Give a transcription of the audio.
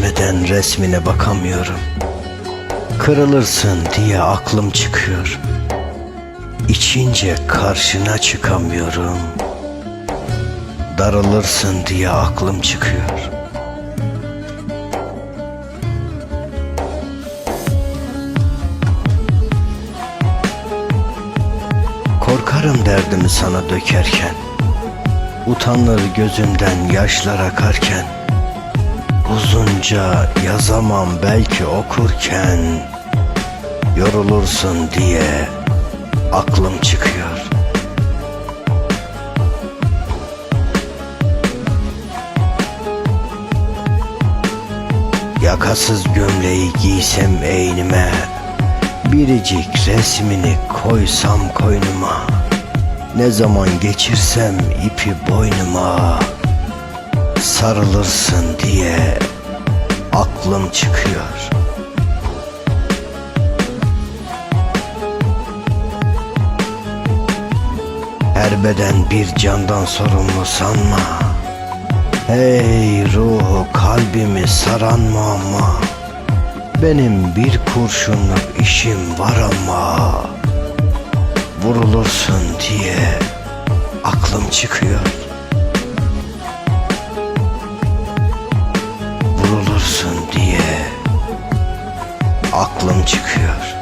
geçmeden resmine bakamıyorum. Kırılırsın diye aklım çıkıyor. İçince karşına çıkamıyorum. Darılırsın diye aklım çıkıyor. Korkarım derdimi sana dökerken Utanır gözümden yaşlar akarken Uzunca yazamam belki okurken Yorulursun diye aklım çıkıyor. Yakasız gömleği giysem eynime Biricik resmini koysam koynuma. Ne zaman geçirsem ipi boynuma Sarılırsın diye aklım çıkıyor. Her beden bir candan sorumlu sanma. Hey ruhu kalbimi saran muamma benim bir kurşunluk işim var ama. Vurulursun diye aklım çıkıyor Vurulursun diye aklım çıkıyor